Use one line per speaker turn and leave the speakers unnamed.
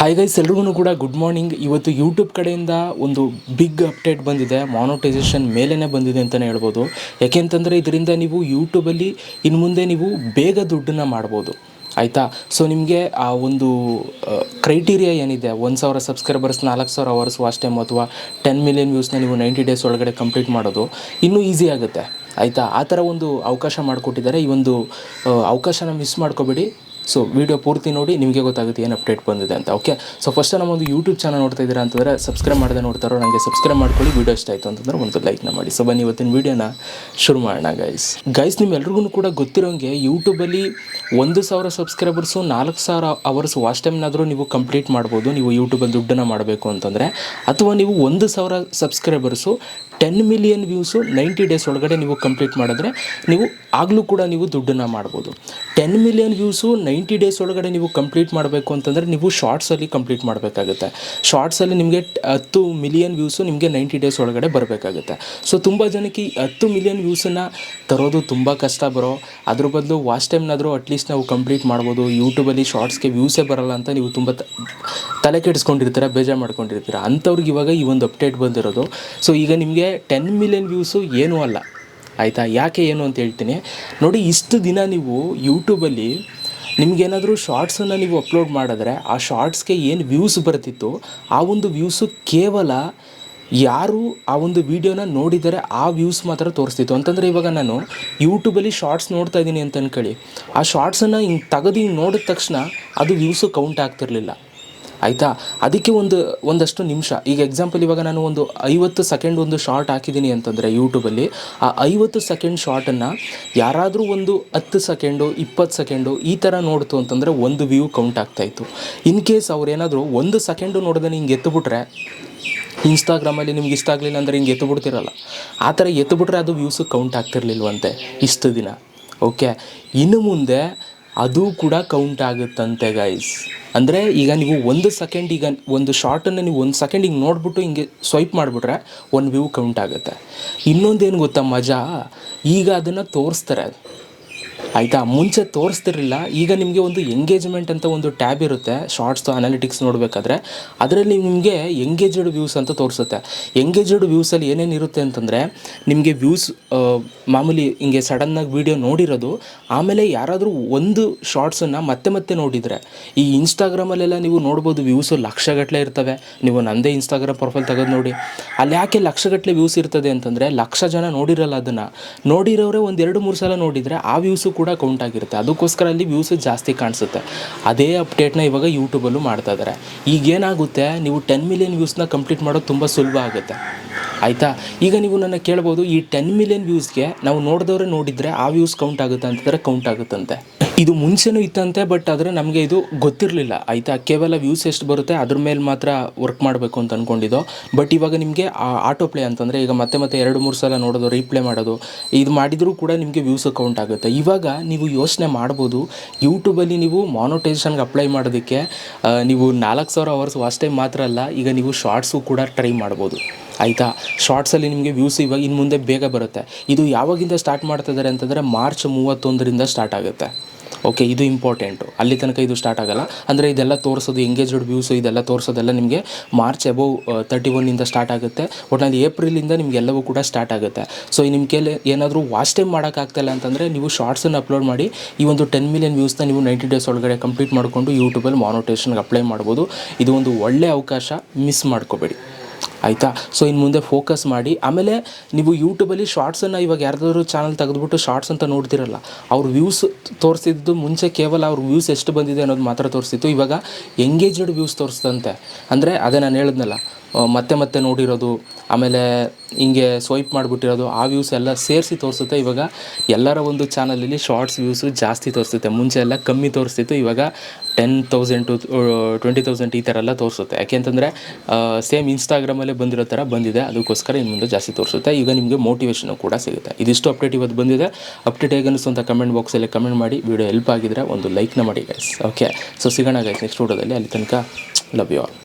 Hi guys ಎಲ್ರಿಗೂ ಕೂಡ good morning ಇವತ್ತು ಯೂಟ್ಯೂಬ್ ಕಡೆಯಿಂದ ಒಂದು ಬಿಗ್ ಅಪ್ಡೇಟ್ ಬಂದಿದೆ. ಮಾನೋಟೈಸೇಷನ್ ಮೇಲೇ ಬಂದಿದೆ ಅಂತಲೇ ಹೇಳ್ಬೋದು. ಯಾಕೆಂತಂದರೆ ಇದರಿಂದ ನೀವು ಯೂಟ್ಯೂಬಲ್ಲಿ ಇನ್ನು ಮುಂದೆ ನೀವು ಬೇಗ ದುಡ್ಡನ್ನು ಮಾಡ್ಬೋದು. ಆಯಿತಾ? ಸೊ ನಿಮಗೆ ಆ ಒಂದು ಕ್ರೈಟೀರಿಯಾ ಏನಿದೆ? ಒಂದು ಸಾವಿರ ಸಬ್ಸ್ಕ್ರೈಬರ್ಸ್ ನಾಲ್ಕು ಸಾವಿರ ಅವರ್ಸ್ ವಾಚ್ ಟೈಮ್ ಅಥವಾ ಟೆನ್ ಮಿಲಿಯನ್ ವ್ಯೂಸ್ನ ನೀವು ನೈಂಟಿ ಡೇಸ್ ಒಳಗಡೆ ಕಂಪ್ಲೀಟ್ ಮಾಡೋದು ಇನ್ನೂ ಈಸಿ ಆಗುತ್ತೆ. ಆಯಿತಾ? ಆ ಥರ ಒಂದು ಅವಕಾಶ ಮಾಡಿಕೊಟ್ಟಿದ್ದಾರೆ. ಈ ಒಂದು ಅವಕಾಶನ ಮಿಸ್ ಮಾಡ್ಕೋಬೇಡಿ. ಸೊ ವಿಡಿಯೋ ಪೂರ್ತಿ ನೋಡಿ ನಿಮಗೆ ಗೊತ್ತಾಗುತ್ತೆ ಏನು ಅಪ್ಡೇಟ್ ಬಂದಿದೆ ಅಂತ. ಓಕೆ ಸೊ ಫಸ್ಟ್ ನಮ್ಮ ಒಂದು ಯೂಟ್ಯೂಬ್ ಚಾನಲ್ ನೋಡ್ತಾ ಇದ್ದೀರಾ ಅಂತಂದರೆ ಸಬ್ಸ್ಕ್ರೈಬ್ ಮಾಡದೆ ನೋಡ್ತಾರೋ ನನಗೆ ಸಬ್ಸ್ಕ್ರೈಬ್ ಮಾಡ್ಕೊಳ್ಳಿ ವಿಡಿಯೋ ಇಷ್ಟ ಆಯಿತು ಅಂತಂದ್ರೆ ಒಂದು ಲೈಕ್ನ ಮಾಡಿ. ಸೊ ಬನ್ನಿ ಇವತ್ತಿನ ವೀಡಿಯೋನ ಶುರು ಮಾಡೋಣ ಗೈಸ್ ಗೈಸ್ ನಿಮ್ಮೆಲ್ರಿಗೂ ಕೂಡ ಗೊತ್ತಿರೋಂಗೆ ಯೂಟ್ಯೂಬಲ್ಲಿ ಒಂದು ಸಾವಿರ ಸಬ್ಸ್ಕ್ರೈಬರ್ಸು ನಾಲ್ಕು ಸಾವಿರ ಅವರ್ಸ್ ವಾಚ್ ಟೈಮ್ನಾದರೂ ನೀವು ಕಂಪ್ಲೀಟ್ ಮಾಡ್ಬೋದು. ನೀವು ಯೂಟ್ಯೂಬಲ್ಲಿ ದುಡ್ಡನ್ನು ಮಾಡಬೇಕು ಅಂತಂದರೆ. ಅಥವಾ ನೀವು ಒಂದು ಸಾವಿರ subscribers ten million views ninety days ಒಳಗಡೆ ನೀವು ಕಂಪ್ಲೀಟ್ ಮಾಡಿದ್ರೆ ನೀವು ಆಗಲೂ ಕೂಡ ನೀವು ದುಡ್ಡನ್ನು ಮಾಡ್ಬೋದು. Ten million views ninety days ಒಳಗಡೆ ನೀವು ಕಂಪ್ಲೀಟ್ ಮಾಡಬೇಕು ಅಂತಂದರೆ ನೀವು ಶಾರ್ಟ್ಸಲ್ಲಿ ಕಂಪ್ಲೀಟ್ ಮಾಡಬೇಕಾಗುತ್ತೆ. ಶಾರ್ಟ್ಸಲ್ಲಿ ನಿಮಗೆ ಹತ್ತು ಮಿಲಿಯನ್ ವ್ಯೂಸು ನಿಮಗೆ ನೈಂಟಿ ಡೇಸ್ ಒಳಗಡೆ ಬರಬೇಕಾಗುತ್ತೆ. ಸೊ ತುಂಬ ಜನಕ್ಕೆ ಈ ಹತ್ತು ಮಿಲಿಯನ್ ವ್ಯೂಸನ್ನು ತರೋದು ತುಂಬ ಕಷ್ಟ ಬರೋ. ಅದ್ರ ಬದಲು ವಾಚ್ ಟೈಮ್ನಾದರೂ ಅಟ್ಲೀಸ್ಟ್ ನಾವು ಕಂಪ್ಲೀಟ್ ಮಾಡ್ಬೋದು. ಯೂಟ್ಯೂಬಲ್ಲಿ ಶಾರ್ಟ್ಸ್ಗೆ ವ್ಯೂಸೇ ಬರಲ್ಲ ಅಂತ ನೀವು ತುಂಬ ತಲೆ ಕೆಡಿಸ್ಕೊಂಡಿರ್ತೀರ, ಬೇಜಾರು ಮಾಡ್ಕೊಂಡಿರ್ತೀರ? ಅಂಥವ್ರಿಗೆ ಇವಾಗ ಈ ಒಂದು ಅಪ್ಡೇಟ್ ಬಂದಿರೋದು. ಸೊ ಈಗ ನಿಮಗೆ ಟೆನ್ ಮಿಲಿಯನ್ ವ್ಯೂಸು ಏನೂ ಅಲ್ಲ. ಆಯಿತಾ? ಯಾಕೆ ಏನು ಅಂತ ಹೇಳ್ತೀನಿ. ನೋಡಿ, ಇಷ್ಟು ದಿನ ನೀವು ಯೂಟ್ಯೂಬಲ್ಲಿ ನಿಮಗೇನಾದರೂ ಶಾರ್ಟ್ಸನ್ನು ನೀವು ಅಪ್ಲೋಡ್ ಮಾಡಿದ್ರೆ, ಆ ಶಾರ್ಟ್ಸ್ಗೆ ಏನು ವ್ಯೂಸ್ ಬರ್ತಿತ್ತು, ಆ ಒಂದು ವ್ಯೂಸು ಕೇವಲ ಯಾರು ಆ ಒಂದು ವಿಡಿಯೋನ ನೋಡಿದರೆ ಆ ವ್ಯೂಸ್ ಮಾತ್ರ ತೋರಿಸ್ತಿತ್ತು. ಅಂತಂದರೆ ಇವಾಗ ನಾನು ಯೂಟ್ಯೂಬಲ್ಲಿ ಶಾರ್ಟ್ಸ್ ನೋಡ್ತಾ ಇದ್ದೀನಿ ಅಂತ ಅಂದ್ಕೊಳ್ಳಿ ಆ ಶಾರ್ಟ್ಸನ್ನು ಹಿಂಗೆ ತೆಗೆದು ಹಿಂಗೆ ನೋಡಿದ ತಕ್ಷಣ ಅದು ವ್ಯೂಸು ಕೌಂಟ್ ಆಗ್ತಿರಲಿಲ್ಲ. ಆಯಿತಾ? ಅದಕ್ಕೆ ಒಂದು, ಒಂದಷ್ಟು ನಿಮಿಷ. ಈಗ ಎಕ್ಸಾಂಪಲ್ ಇವಾಗ ನಾನು ಒಂದು ಐವತ್ತು ಸೆಕೆಂಡ್ ಒಂದು ಶಾರ್ಟ್ ಹಾಕಿದ್ದೀನಿ ಅಂತಂದರೆ ಯೂಟ್ಯೂಬಲ್ಲಿ ಆ ಐವತ್ತು ಸೆಕೆಂಡ್ ಶಾರ್ಟನ್ನು ಯಾರಾದರೂ ಒಂದು ಹತ್ತು ಸೆಕೆಂಡು ಇಪ್ಪತ್ತು ಸೆಕೆಂಡು ಈ ಥರ ನೋಡ್ತು ಅಂತಂದರೆ ಒಂದು ವ್ಯೂ ಕೌಂಟ್ ಆಗ್ತಾಯಿತ್ತು ಇನ್ ಕೇಸ್ ಅವ್ರೇನಾದರೂ ಒಂದು ಸೆಕೆಂಡು ನೋಡಿದ್ರೆ ಹಿಂಗೆ ಎತ್ತುಬಿಟ್ರೆ ಇನ್ಸ್ಟಾಗ್ರಾಮಲ್ಲಿ ನಿಮ್ಗೆ ಇಷ್ಟ ಆಗಲಿಲ್ಲ ಅಂದರೆ ಹಿಂಗೆ ಎತ್ತು ಬಿಡ್ತಿರಲ್ಲ ಆ ಥರ ಎತ್ತು ಬಿಟ್ರೆ ಅದು ವ್ಯೂಸು ಕೌಂಟ್ ಆಗ್ತಿರ್ಲಿಲ್ವಂತೆ ಇಷ್ಟು ದಿನ. ಓಕೆ ಇನ್ನು ಮುಂದೆ ಅದು ಕೂಡ ಕೌಂಟ್ ಆಗುತ್ತಂತೆ ಗೈಸ್ ಅಂದರೆ ಈಗ ನೀವು ಒಂದು ಸೆಕೆಂಡ್ ಈಗ ಒಂದು ಶಾರ್ಟನ್ನು ನೀವು ಒಂದು ಸೆಕೆಂಡ್ ಹಿಂಗೆ ನೋಡಿಬಿಟ್ಟು ಹಿಂಗೆ ಸ್ವೈಪ್ ಮಾಡಿಬಿಟ್ರೆ ಒಂದು ವ್ಯೂ ಕೌಂಟ್ ಆಗುತ್ತೆ. ಇನ್ನೊಂದೇನು ಗೊತ್ತಾ ಮಜಾ? ಈಗ ಅದನ್ನು ತೋರಿಸ್ತಾರೆ. ಆಯಿತಾ? ಮುಂಚೆ ತೋರಿಸ್ತಿರಲಿಲ್ಲ. ಈಗ ನಿಮಗೆ ಒಂದು ಎಂಗೇಜ್ಮೆಂಟ್ ಅಂತ ಒಂದು ಟ್ಯಾಬ್ ಇರುತ್ತೆ. ಶಾರ್ಟ್ಸ್ ಅನಾಲಿಟಿಕ್ಸ್ ನೋಡಬೇಕಾದ್ರೆ. ಅದರಲ್ಲಿ ನಿಮಗೆ ಎಂಗೇಜ್ಡ್ ವ್ಯೂಸ್ ಅಂತ ತೋರಿಸುತ್ತೆ. ಎಂಗೇಜ್ಡ್ ವ್ಯೂಸಲ್ಲಿ ಏನೇನು ಇರುತ್ತೆ ಅಂತಂದರೆ, ನಿಮಗೆ ವ್ಯೂಸ್ ಮಾಮೂಲಿ ಹಿಂಗೆ ಸಡನ್ನಾಗಿ ವೀಡಿಯೋ ನೋಡಿರೋದು, ಆಮೇಲೆ ಯಾರಾದರೂ ಒಂದು ಶಾರ್ಟ್ಸನ್ನು ಮತ್ತೆ ಮತ್ತೆ ನೋಡಿದರೆ, ಈ ಇನ್ಸ್ಟಾಗ್ರಾಮಲ್ಲೆಲ್ಲ ನೀವು ನೋಡ್ಬೋದು ವ್ಯೂಸು ಲಕ್ಷಗಟ್ಟಲೆ ಇರ್ತವೆ. ನೀವು ನಂದೇ ಇನ್ಸ್ಟಾಗ್ರಾಮ್ ಪ್ರೊಫೈಲ್ ತೆಗೆದು ನೋಡಿ. ಅಲ್ಲಿ ಯಾಕೆ ಲಕ್ಷಗಟ್ಟಲೆ ವ್ಯೂಸ್ ಇರ್ತದೆ ಅಂತಂದರೆ, ಲಕ್ಷ ಜನ ನೋಡಿರಲ್ಲ ಅದನ್ನು. ನೋಡಿರೋರೇ ಒಂದು ಎರಡು ಮೂರು ಸಲ ನೋಡಿದರೆ ಆ ವ್ಯೂಸು ಕೂಡ ಕೌಂಟ್ ಆಗಿರುತ್ತೆ. ಅದಕ್ಕೋಸ್ಕರ ಅಲ್ಲಿ ವ್ಯೂಸ್ ಜಾಸ್ತಿ ಕಾಣಿಸುತ್ತೆ. ಅದೇ ಅಪ್ಡೇಟ್ನ ಇವಾಗ ಯೂಟ್ಯೂಬಲ್ಲೂ ಮಾಡ್ತಾ ಇದ್ದಾರೆ ಈಗೇನಾಗುತ್ತೆ, ನೀವು ಟೆನ್ ಮಿಲಿಯನ್ ವ್ಯೂಸ್ನ ಕಂಪ್ಲೀಟ್ ಮಾಡೋದು ತುಂಬ ಸುಲಭ ಆಗುತ್ತೆ. ಆಯಿತಾ? ಈಗ ನೀವು ನನ್ನ ಕೇಳ್ಬೋದು, ಈ ಟೆನ್ ಮಿಲಿಯನ್ ವ್ಯೂಸ್ಗೆ ನಾವು ನೋಡಿದವರೇ ನೋಡಿದರೆ ಆ ವ್ಯೂಸ್ ಕೌಂಟ್ ಆಗುತ್ತೆ ಅಂತಂದರೆ ಕೌಂಟ್ ಆಗುತ್ತಂತೆ. ಇದು ಮುಂಚೆನೂ ಇತ್ತಂತೆ ಬಟ್ ಆದರೆ ನಮಗೆ ಇದು ಗೊತ್ತಿರಲಿಲ್ಲ, ಆಯಿತಾ? ಕೇವಲ ವ್ಯೂಸ್ ಎಷ್ಟು ಬರುತ್ತೆ, ಅದ್ರ ಮೇಲೆ ಮಾತ್ರ ವರ್ಕ್ ಮಾಡಬೇಕು ಅಂತ ಅಂದ್ಕೊಂಡಿದ್ದೋ ಬಟ್ ಇವಾಗ ನಿಮಗೆ ಆ ಆಟೋ ಪ್ಲೇ ಅಂತಂದರೆ, ಈಗ ಮತ್ತೆ ಮತ್ತೆ ಎರಡು, ಮೂರು ಸಲ ನೋಡೋದು ರೀಪ್ಲೇ ಮಾಡೋದು, ಇದು ಮಾಡಿದರೂ ಕೂಡ ನಿಮಗೆ ವ್ಯೂಸ್ ಕೌಂಟ್ ಆಗುತ್ತೆ. ಇವಾಗ ನೀವು ಯೋಚನೆ ಮಾಡ್ಬೋದು ಯೂಟ್ಯೂಬಲ್ಲಿ ನೀವು ಮಾನೋಟೈಸೇಷನ್ಗೆ ಅಪ್ಲೈ ಮಾಡೋದಕ್ಕೆ ನೀವು ನಾಲ್ಕು ಸಾವಿರ ಅವರ್ಸ್ ಟೈಮ್ ಮಾತ್ರ ಅಲ್ಲ, ಈಗ ನೀವು ಶಾರ್ಟ್ಸು ಕೂಡ ಟ್ರೈ ಮಾಡ್ಬೋದು. ಆಯಿತಾ? ಶಾರ್ಟ್ಸಲ್ಲಿ ನಿಮಗೆ ವ್ಯೂಸ್ ಇವಾಗ ಇನ್ನು ಮುಂದೆ ಬೇಗ ಬರುತ್ತೆ. ಇದು ಯಾವಾಗಿಂದ ಸ್ಟಾರ್ಟ್ ಮಾಡ್ತಿದ್ದಾರೆ ಅಂತಂದರೆ ಮಾರ್ಚ್ ಮೂವತ್ತೊಂದರಿಂದ ಸ್ಟಾರ್ಟ್ ಆಗುತ್ತೆ. ಓಕೆ ಇದು ಇಂಪಾರ್ಟೆಂಟು ಅಲ್ಲಿ ತನಕ ಇದು ಸ್ಟಾರ್ಟ್ ಆಗಲ್ಲ. ಅಂದರೆ ಇದೆಲ್ಲ ತೋರಿಸೋದು ಎಂಗೇಜ್ಡ್ ವ್ಯೂಸು ಇದೆಲ್ಲ ತೋರಿಸೋದೆಲ್ಲ ನಿಮಗೆ ಮಾರ್ಚ್ ಅಬೌವ್ ತರ್ಟಿ ಒನ್ನಿಂದ ಸ್ಟಾರ್ಟ್ ಆಗುತ್ತೆ. ನಾನು ಏಪ್ರಿಲಿಂದ ನಿಮ್ಗೆ ಎಲ್ಲವೂ ಕೂಡ ಸ್ಟಾರ್ಟ್ ಆಗುತ್ತೆ. ಸೊ ನಿಮ್ಮ ಕೈಲಿ ಏನಾದರೂ ವಾಸ್ಟ್ ಟೈಮ್ ಮಾಡೋಕ್ಕಾಗ್ತಾಯಿಲ್ಲ ಅಂತಂದರೆ ನೀವು ಶಾರ್ಟ್ಸನ್ನು ಅಪ್ಲೋಡ್ ಮಾಡಿ ಈ ಒಂದು ಟೆನ್ ಮಿಲಿಯನ್ ವ್ಯೂಸ್ನ ನೀವು ನೈಂಟಿ ಡೇಸ್ ಒಳಗಡೆ ಕಂಪ್ಲೀಟ್ ಮಾಡಿಕೊಂಡು ಯೂಟ್ಯೂಬಲ್ಲಿ ಮಾನೋಟೇಷನ್ಗೆ ಅಪ್ಲೈ ಮಾಡ್ಬೋದು. ಇದು ಒಂದು ಒಳ್ಳೆಯ ಅವಕಾಶ ಮಿಸ್ ಮಾಡ್ಕೋಬೇಡಿ. ಆಯಿತಾ? ಸೊ ಇನ್ನು ಮುಂದೆ ಫೋಕಸ್ ಮಾಡಿ. ಆಮೇಲೆ ನೀವು ಯೂಟ್ಯೂಬಲ್ಲಿ ಶಾರ್ಟ್ಸನ್ನು ಇವಾಗ ಯಾರ್ದಾದ್ರು ಚಾನಲ್ ತೆಗೆದುಬಿಟ್ಟು ಶಾರ್ಟ್ಸ್ ಅಂತ ನೋಡ್ತಿರಲ್ಲ, ಅವ್ರ ವ್ಯೂಸ್ ತೋರಿಸಿದ್ದು ಮುಂಚೆ ಕೇವಲ ಅವ್ರ ವ್ಯೂಸ್ ಎಷ್ಟು ಬಂದಿದೆ ಅನ್ನೋದು ಮಾತ್ರ ತೋರಿಸಿತ್ತು. ಇವಾಗ ಎಂಗೇಜ್ಡ್ ವ್ಯೂಸ್ ತೋರಿಸ್ತಂತೆ ಅಂದರೆ ಅದೇ ನಾನು ಹೇಳಿದ್ನಲ್ಲ ಮತ್ತೆ ಮತ್ತೆ ನೋಡಿರೋದು, ಆಮೇಲೆ ಹಿಂಗೆ ಸ್ವೈಪ್ ಮಾಡಿಬಿಟ್ಟಿರೋದು, ಆ ವ್ಯೂಸ್ ಎಲ್ಲ ಸೇರಿಸಿ ತೋರಿಸುತ್ತೆ. ಇವಾಗ ಎಲ್ಲರ ಒಂದು ಚಾನಲಲ್ಲಿ ಶಾರ್ಟ್ಸ್ ವ್ಯೂಸು ಜಾಸ್ತಿ ತೋರಿಸುತ್ತೆ. ಮುಂಚೆ ಎಲ್ಲ ಕಮ್ಮಿ ತೋರಿಸ್ತಿತ್ತು, ಇವಾಗ ten thousand to twenty thousand ಈ ಥರ ಎಲ್ಲ ತೋರಿಸುತ್ತೆ. ಯಾಕೆಂತಂದರೆ ಸೇಮ್ ಇನ್ಸ್ಟಾಗ್ರಾಮಲ್ಲೇ ಬಂದಿರೋ ಥರ ಬಂದಿದೆ. ಅದಕ್ಕೋಸ್ಕರ ಇನ್ನು ಮುಂದೆ ಜಾಸ್ತಿ ತೋರಿಸುತ್ತೆ. ಈಗ ನಿಮಗೆ ಮೋಟಿವೇಶನು ಕೂಡ ಸಿಗುತ್ತೆ. ಇದಿಷ್ಟು ಅಪ್ಡೇಟ್ ಇವತ್ತು ಬಂದಿದೆ. ಅಪ್ಡೇಟ್ ಹೇಗೆ ಅಂತ ಕಮೆಂಟ್ ಬಾಕ್ಸಲ್ಲಿ ಕಮೆಂಟ್ ಮಾಡಿ. ವಿಡಿಯೋ ಹೆಲ್ಪ್ ಆಗಿದ್ರೆ ಒಂದು ಲೈಕ್ನ ಮಾಡಿ ಗೈಸ್ ಓಕೆ ಸೊ ಸಿಗೋಣ ಗೈಸ್ ನೆಕ್ಸ್ಟ್ ವಿಡಿಯೋದಲ್ಲಿ ಅಲ್ಲಿ ತನಕ ಲವ್ ಯು